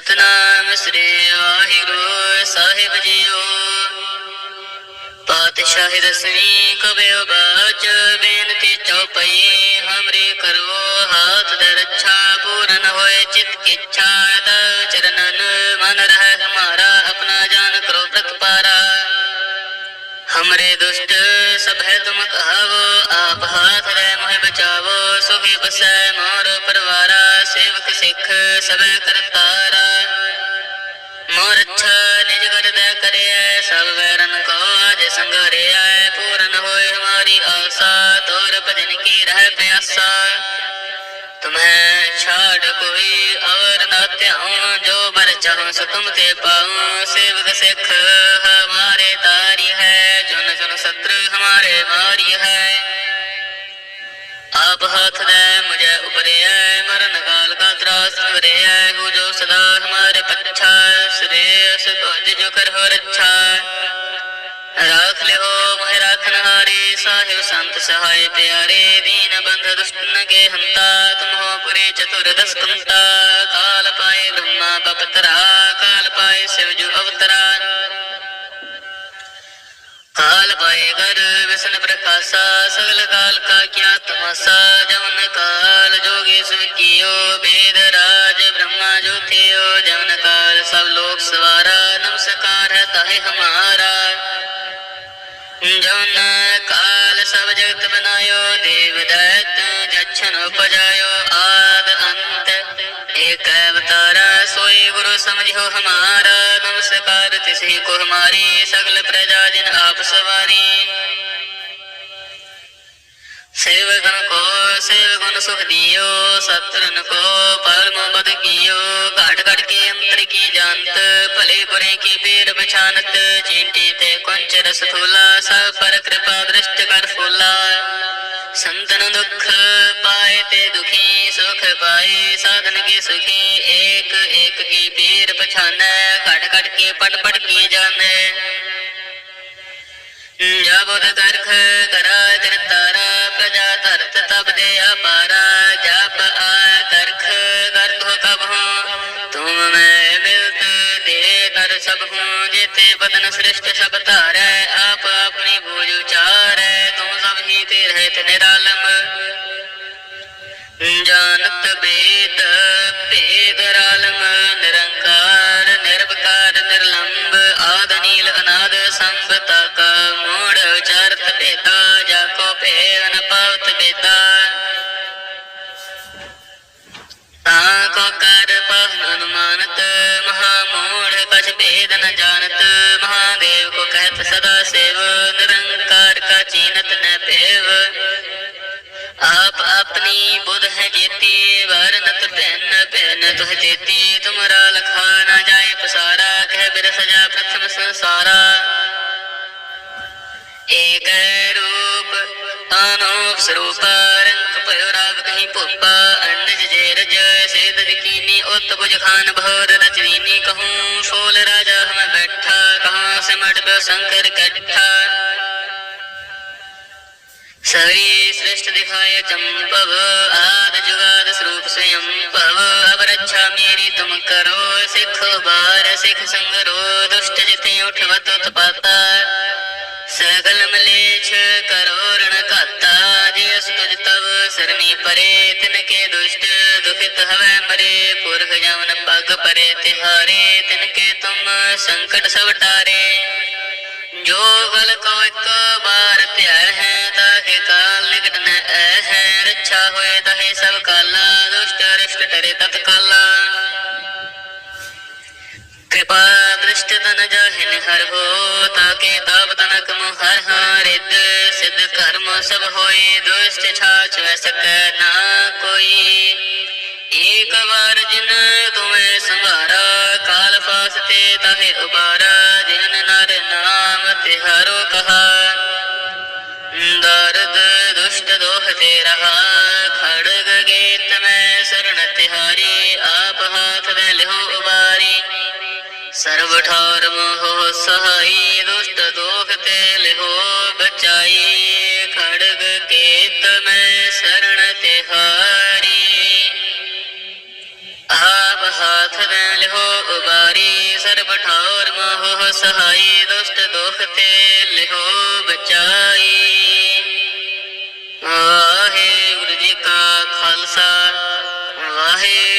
ਸਤਨਾਮ ਸ੍ਰੀ ਵਾਹਿਗੁਰੂ ਸਾਹਿਬ ਜੀਓ। ਪਾਤਸ਼ਾਹ ਦਸਵੀਂ ਕਬਿਓ ਬਾਚ ਬੇਨਤੀ ਚਉਪਈ ਹਮਰੇ ਕਰੋ ਹਾਥ ਦਰ ਰੱਛਾ, ਪੂਰਨ ਹੋਏ ਚਿਤ ਕੀ ਇੱਛਾ ਤਾ ਚਰਨਨ, ਮਨ ਰਹਿ ਹਮਾਰਾ, ਆਪਣਾ ਜਾਨ ਕਰੋ ਪ੍ਰਤ ਪਾਰਾ। ਹਮਰੇ ਦੁਸ਼ਟ ਸਭ ਹੈ ਤੁਮ ਕਹਾਵੋ, ਆਪ ਹਾਥ ਰਹਿ ਮੋਹਿ ਬਚਾਵੋ ਸੁਖੀ ਬਸੈ ਮੋਰ ਪਰਵਾਰਾ, ਸੇਵਕ ਸਿੱਖ ਸਭੈ ਕਰਤਾ ਸਭ ਵੈਰਨ ਕੋ ਅਜ ਸੰਗਰੇ ਆਏ ਪੂਰਨ ਹੋਏ ਹਮਾਰੀ ਆਸਾ, ਤੋਰ ਭਜਨ ਕੀ ਰਹਿ ਪਿਆਸਾ। ਤੁਮਹਿ ਛਾੜ ਕੋਈ ਔਰ ਨਾ ਧਿਆਉ, ਜੋ ਬਰ ਚਾਹੂੰ ਸੋ ਤੁਮ ਤੇ ਪਾਉ। ਸੇਵਕ ਸਿੱਖ ਹਮਾਰੇ ਤਾਰੀ ਹੈ, ਜੁਨ ਜੁਨ ਸਤਰ ਹਮਾਰੇ ਮਾਰੀ ਹੈ। ਆਪ ਹੱਥ ਦੇ ਮੁਝੇ ਉਪਰਿਆ ਮਰਨ ਕਾਲ ਕਾ ਤਰਾਸ ਕਰਿਆ ਹੋ ਜੋ ਸਦਾ ਹਮਾਰੇ ਪੱਛਾ। ਸ੍ਰੇਸ ਤੁਜ ਜੋ ਕਰ ਹੋ ਰੱਛਾ। ਲਿਓ ਮਹਿ ਰਾਖਨਹਾਰੇ ਸਾਹਿਬ ਸੰਤ ਸਹਾਇ ਪਿਆਰੇ ਦੀਨ ਬੰਧ ਦੁਸ਼ਟਨ ਕੇ ਹੰਤਾ ਤੁਮ ਹੋ ਪੁਰੇ ਚਤੁਰ ਦਸਕੰਤਾ। ਕਾਲ ਪਾਏ ਬ੍ਰਹਮਾ ਬਪਤਰਾ, ਕਾਲ ਪਾਏ ਸਿਵ ਜੁ ਅਵਤਰਾ। ਕਾਲ ਪਾਏ ਗਰ ਵਿਸ਼ਨ ਪ੍ਰਕਾਸ਼ਾ, ਸਗਲ ਕਾਲ ਕਾ ਗਿਆਤ ਮਸਾ ਜਮਨ ਕਾਲ ਜੋਗੀ ਸੁ ਕੀਓ ਬੇਦ ਦਰਸ਼ਨ ਪਜਾਇਓ ਆਦ ਅੰਤ। ਏਕ ਅਵਤਾਰਾ ਸੋਈ ਗੁਰੂ ਸਮਝਿਓ ਹਮਾਰਾ। ਨਮਸਕਾਰ ਤਿਸੇ ਕੋ ਹਮਾਰੀ, ਸਗਲ ਪ੍ਰਜਾ ਜਿਨ ਆਪ ਸਵਾਰੀ। ਸੇਵਕਨ ਕੋ ਸੇਵਕਨ ਸੁਖ ਦਿਓ ਸਤਰਨ ਕੋ ਪਰਮ ਬਦ ਕੀਓ। ਘਾਟ ਘਟ ਕੇ ਅੰਤਰ ਕੀ ਜੰਤ ਭਲੇ ਬੁਰੇ ਕੀ ਬੇਰ ਪਛਾਨਤ ਚੀਂਟੀ ਤੇ ਕੁੰਚ ਰਸ ਥੂਲਾ ਸਭ ਪਰ ਕਿਰਪਾ ਦ੍ਰਿਸ਼ਟ ਕਰ ਫੂਲਾ। ਸੰਤਨ ਪਾਏ ਤੇ ਦੁਖੀ, ਸੁਖ ਪਾਏ, ਸਾਧਨ ਕੇ ਸੁਖੀ, ਏਕ ਏਕ ਕੀ ਪੀਰ ਪਛਾਨੈ ਘਟ ਘਟ ਕੇ ਪੜ ਪੜ ਕੀ ਜਾਣੈ। ਜਾਬਦ ਤਰਖ ਕਰਾ ਤਿਰ ਤਾਰਾ, ਪ੍ਰਜਾ ਤਰਤ ਤਬ ਦੇ ਅਪਾਰਾ, ਜਪ ਆ ਤਰਖ ਕਰ ਤੋ ਕਬ ਹੂੰ। ਤੁਮ ਮੈਂ ਮਿਲਤ ਦੇ ਕਰ ਸਭ ਹੂੰ, ਜੇਤੇ ਬਦਨ ਸ੍ਰਿਸ਼ਟ ਸਭ ਧਾਰੈ, ਆਪ ਆਪਣੀ ਬੂਝ ਉਚਾਰੈ, ਤੂੰ ਸਭ ਹੀ ਤੇ ਰਹਿਤ ਨਿਰਾਲਮ। संबत क मूढ़ चर्त बेता जाको पेन पवत बेता ताको कर पहन मानत महामूढ़ कछ भेद न जानत महादेव को कहत सदा सेव निरंकार का चीनत न पेव आप अपनी बुध है जीती वरनत पहन पे ਅਨੇਕ ਰੂਪ ਤਾਨੋ ਸਰੂਪ ਰੰਗ ਭਇਓ ਰਾਗ ਕਹੀਂ ਭੁੱਪ ਅੰਡਜ ਜੇ ਰਜ, ਸੇਦ ਵਿਕੀਨੀ ਉਤ ਬੁਝ ਖਾਨ ਭੋਰ ਰਚਵੀਨੀ ਕਹੂੰ ਫੋਲ ਰਾਜਾ ਹਮ ਬੈਠਾ, ਕਹਾਂ ਸਿਮਟ ਬੋ ਸ਼ੰਕਰ ਕੱਠਾ ਸਰੀ ਸ੍ਰਿਸ਼ਟ ਦਿਖਾਇ ਚੰਪਵ, ਆਦ ਜੁਗਾਦ ਸਰੂਪ ਸਯੰ ਭਵ, ਅਬ ਰੱਛਾ ਮੇਰੀ ਤੁਮ ਕਰੋ, ਸਿਖ ਬਾਰ ਸਿਖ ਸੰਗਰੋ, ਦੁਸ਼ਟ ਜਿਤੇ ਉਠਵਤ ਉਤਪਾਤਾ। बिछ करोरण काता जियस तुझ तब सरनी परे तिन के दुष्ट दुखित हवे मरे पुरख जावन पग परे तिहारे तिन के तुम संकट सब टारे जो गल को एक बार प्यार है ताके काल निकट न है रक्षा होए तहे सब काला दुष्ट रिष्ट टरे तत्काला तन जाहिन हर हो ताके ताप तनक हर हरिद सिद्ध कर्म सब होए दुष्ट छाछ वै सकै ना कोई एक बार जिन तुम्हें संभारा काल फास ते ताहे उबारा जिन नर नाम तिहारो कहा दर्द दुष्ट दोह ते रहा ਸਰਬ ਠਾਰ ਮੋਹ ਸਹਾਈ ਦੁਸ਼ਟ ਦੋਖ ਤੇ ਲਿਹੋ ਬਚਾਈ। ਖੜਗ ਕੇਤ ਮੈਂ ਸਰਣ ਤਿਹਾਰੀ ਆਪ ਹਾਥ ਦੇ ਲਿਹੋ ਵਾਰੀ ਸਰਬ ਠੌਰ ਮੋਹ ਸਹਾਈ ਦੁਸ਼ਟ ਦੋਖ ਤੇ ਲਿਹੋ ਬਚਾਈ। ਵਾਹਿਗੁਰੂ ਜੀ ਕਾ ਖਾਲਸਾ, ਵਾਹਿਗੁਰੂ